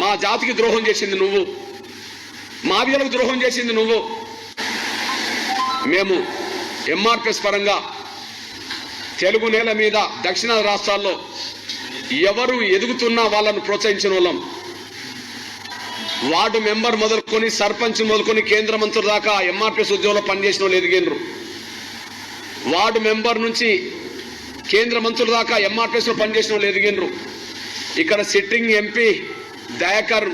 మా జాతికి ద్రోహం చేసింది నువ్వు. మాదిగలకు ద్రోహం చేసింది నువ్వు. మేము ఎంఆర్పిఎస్ పరంగా తెలుగు నేల మీద దక్షిణాది రాష్ట్రాల్లో ఎవరు ఎదుగుతున్నా వాళ్ళను ప్రోత్సహించిన వాళ్ళం. వార్డు మెంబర్ మొదలుకొని సర్పంచ్ మొదలుకొని కేంద్ర మంత్రుల దాకా ఎంఆర్పిఎస్ ఉద్యోగంలో పనిచేసిన వాళ్ళు ఎదిగినరు వార్డు మెంబర్ నుంచి కేంద్ర మంత్రుల దాకా ఎంఆర్పిఎస్లో పనిచేసిన వాళ్ళు ఎదిగినరు ఇక్కడ సిట్టింగ్ ఎంపీ దయాకర్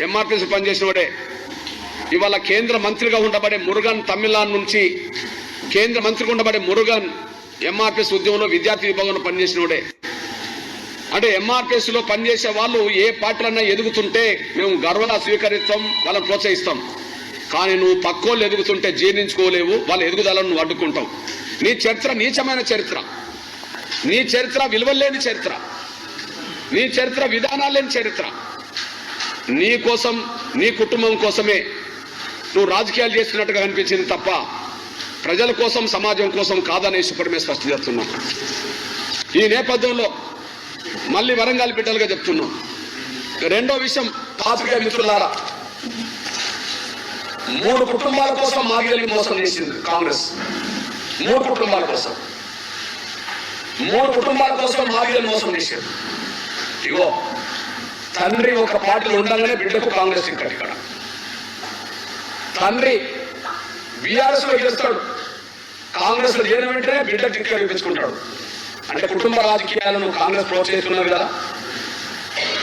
ఎంఆర్పిఎస్ పనిచేసిన వాడే. ఇవాళ కేంద్ర మంత్రిగా ఉండబడే మురుగన్ తమిళనాడు నుంచి కేంద్ర మంత్రిగా ఉండబడే మురుగన్ ఎంఆర్పిఎస్ ఉద్యమంలో విద్యార్థి విభాగంలో పనిచేసిన వాడే. అంటే ఎంఆర్పిఎస్లో పనిచేసే వాళ్ళు ఏ పార్టీలన్నా ఎదుగుతుంటే మేము గర్వంగా స్వీకరిస్తాం వాళ్ళని ప్రోత్సహిస్తాం. కానీ నువ్వు పక్కోళ్ళు ఎదుగుతుంటే జీర్ణించుకోలేవు వాళ్ళ ఎదుగుదలను నువ్వు అడ్డుకుంటావు. నీ చరిత్ర నీచమైన చరిత్ర. నీ చరిత్ర విలువలేని చరిత్ర. నీ చరిత్ర విధానాలు లేని చరిత్ర. నీ కోసం నీ కుటుంబం కోసమే నువ్వు రాజకీయాలు చేస్తున్నట్టుగా అనిపించింది తప్ప ప్రజల కోసం సమాజం కోసం కాదనే సుప్రమే స్పష్టం చేస్తున్నాం. ఈ నేపథ్యంలో మళ్ళీ వరంగల్ బిడ్డలుగా చెప్తున్నాం. రెండో విషయం పాత్రికేయ మిత్రులారా మూడు కుటుంబాల కోసం మాగిలిని మోసం చేసింది కాంగ్రెస్. మూడు కుటుంబాల కోసం. మూడు కుటుంబాల కోసం మాగిలిని మోసం చేసింది. ఇగో తండ్రి ఒక పార్టీలో ఉండగానే బిడ్డకు కాంగ్రెస్ ఇక్కడ ఇక్కడ తండ్రి బీఆర్ఎస్లో గెలుస్తాడు. కాంగ్రెస్లో చేయడం వెంటనే బిడ్డ టిక్కెట్ ఇప్పించుకుంటాడు అంటే కుటుంబ రాజకీయాలను కాంగ్రెస్ ప్రోత్సహిస్తున్నారు కదా.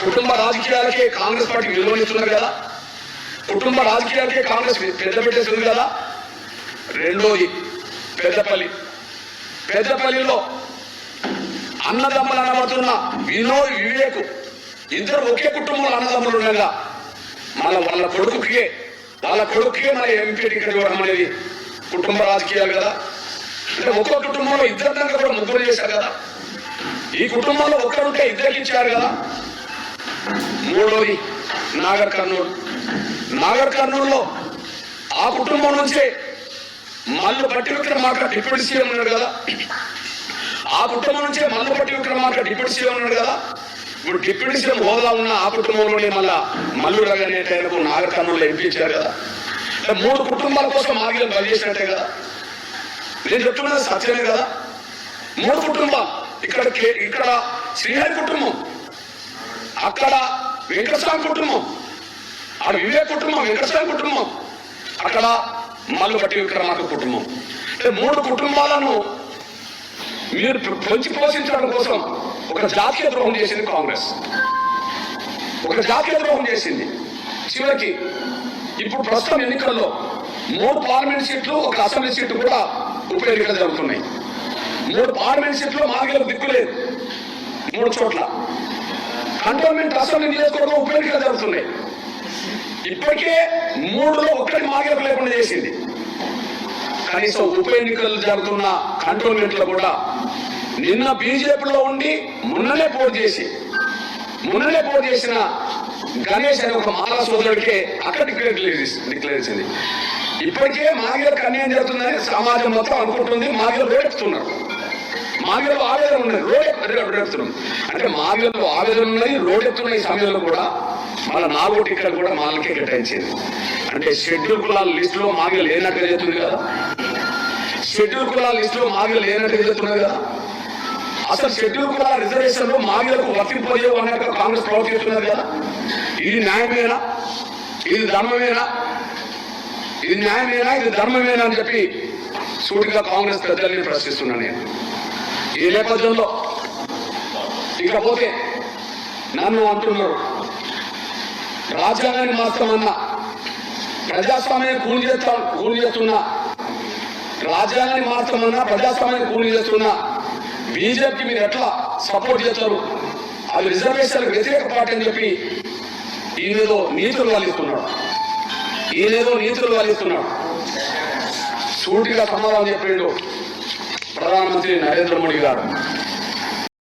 కుటుంబ రాజకీయాలకే కాంగ్రెస్ పార్టీ విలువనిస్తున్నారు కదా. కుటుంబ రాజకీయాలకే కాంగ్రెస్ పెద్ద పెట్టేస్తుంది కదా. రెండోది పెద్దపల్లి. పెద్దపల్లిలో అన్నదమ్ములు అనబడుతున్న వినోద్ వివేకు ఇద్దరు ఒకే కుటుంబంలో అన్నదమ్ములు ఉండగా మన వాళ్ళ కొడుకుకే వాళ్ళ కొడుకుకే మన ఎంపీ టికెట్ ఇవ్వడం అనేది కుటుంబ రాజకీయాలు కదా. అంటే ఒక్కో కుటుంబంలో ఇద్దరు దాకా కూడా ముగ్గురు చేశారు కదా. ఈ కుటుంబంలో ఒక్కరుంటే ఇద్దరికి ఇచ్చారు కదా. మూడోది నాగర్ కర్నూలు. నాగర్ కర్నూలులో ఆ కుటుంబం నుంచే మల్లు బట్టి విక్రమార్క డిప్యూటీ సీఎం ఉన్నాడు కదా. ఆ కుటుంబం నుంచే మల్లు బట్టి విక్రమార్క డిప్యూటీ సీఎం ఉన్నాడు కదా. ఇప్పుడు డిప్యూటీ సీఎం హోదా ఉన్న ఆ కుటుంబంలోనే మళ్ళా మల్లు రవి అనే టైంకు ఎంపీ కదా. మూడు కుటుంబాల కోసం ఆగిలం కలిగేసినట్టే కదా. నేను చెప్తున్నది సత్యమే కదా. మూడు కుటుంబం ఇక్కడ కే- ఇక్కడ శ్రీహరి కుటుంబం అక్కడ వెంకటస్వామి కుటుంబం ఆడ వివేక్ కుటుంబం వెంకటస్వామి కుటుంబం అక్కడ మల్లు బట్టి విక్రమార్క కుటుంబం. అంటే మూడు కుటుంబాలను మీరు పెంచి పోషించడం కోసం ఒక జాతీయ ద్రోహం చేసింది కాంగ్రెస్. ఒక జాతీయ ద్రోహం చేసింది. చివరికి ఇప్పుడు ప్రస్తుతం ఎన్నికల్లో మూడు పార్లమెంట్ సీట్లు ఒక అసెంబ్లీ సీట్లు కూడా ఉప ఎన్నికలు జరుగుతున్నాయి. మూడు పార్లమెంట్ సీట్లు మాగిలకు దిక్కులేదు మూడు చోట్ల. కంటోన్మెంట్ అసెంబ్లీ నియోజకవర్గం ఉప ఎన్నికలు జరుగుతున్నాయి. ఇప్పటికే మూడులో ఒక్కటి మాగిలకు లేకుండా చేసింది. కనీసం ఉప ఎన్నికలు జరుగుతున్న కంటోన్మెంట్లో కూడా నిన్న బీజేపీలో ఉండి మొన్ననే పోటీ చేసి మొన్ననే పోటీ చేసిన గణేష్ అనే ఒక మాలా సోదరుడికే అక్కడ డిక్లేర్ డిక్లేర్ చేసింది. ఇప్పటికే మాగిలకు అన్యాయం జరుగుతుందని సమాజం మొత్తం అనుకుంటుంది మాగిలు రేపుతున్నారు మాగిలో ఆవేదన ఉన్నది రోడ్ రేపుతున్నాం అంటే మాగిలో ఆవేదన ఉన్నది రోడ్ ఎత్తున్న ఈ సమయంలో కూడా మళ్ళీ నాలుగో టికెట్ కూడా మాలకే కేటాయించింది. అంటే షెడ్యూల్ కులాల లిస్టులో లో మాగిలు లేనట్టుగా చెప్తుంది కదా. షెడ్యూల్ కులాల లిస్టులో లో మాగిలు లేనట్టుగా చెప్తున్నది కదా. అసలు షెడ్యూల్ కులాల రిజర్వేషన్లో మాగిలకు వర్తింపజేయవు అన్నాక కాంగ్రెస్ ప్రవర్తిస్తున్నది కదా. ఇది న్యాయమేనా? ఇది ధర్మమేనా? ఇది న్యాయమేనా? ఇది ధర్మమేనా అని చెప్పి సూటిగా కాంగ్రెస్ పెద్దల్ని ప్రశ్నిస్తున్నాను నేను. ఈ నేపథ్యంలో ఇకపోతే నన్ను అంటున్నారు రాజ్యాంగాన్ని మార్చమన్నా ప్రజాస్వామ్యాన్ని కూలి చేస్తా కూలి చేస్తున్నా రాజ్యాంగాన్ని మార్చమన్నా ప్రజాస్వామ్యాన్ని కూలి చేస్తున్నా బీజేపీ మీరు ఎట్లా సపోర్ట్ చేస్తారు? అది రిజర్వేషన్ వ్యతిరేక పార్టీ అని చెప్పి ఈయనేదో నీతులు వాలిస్తున్నాడు. ఈయనేదో నీతులు వాలిస్తున్నాడు. సూటిగా సమాధానం చెప్పిండు ప్రధానమంత్రి నరేంద్ర మోడీ గారు.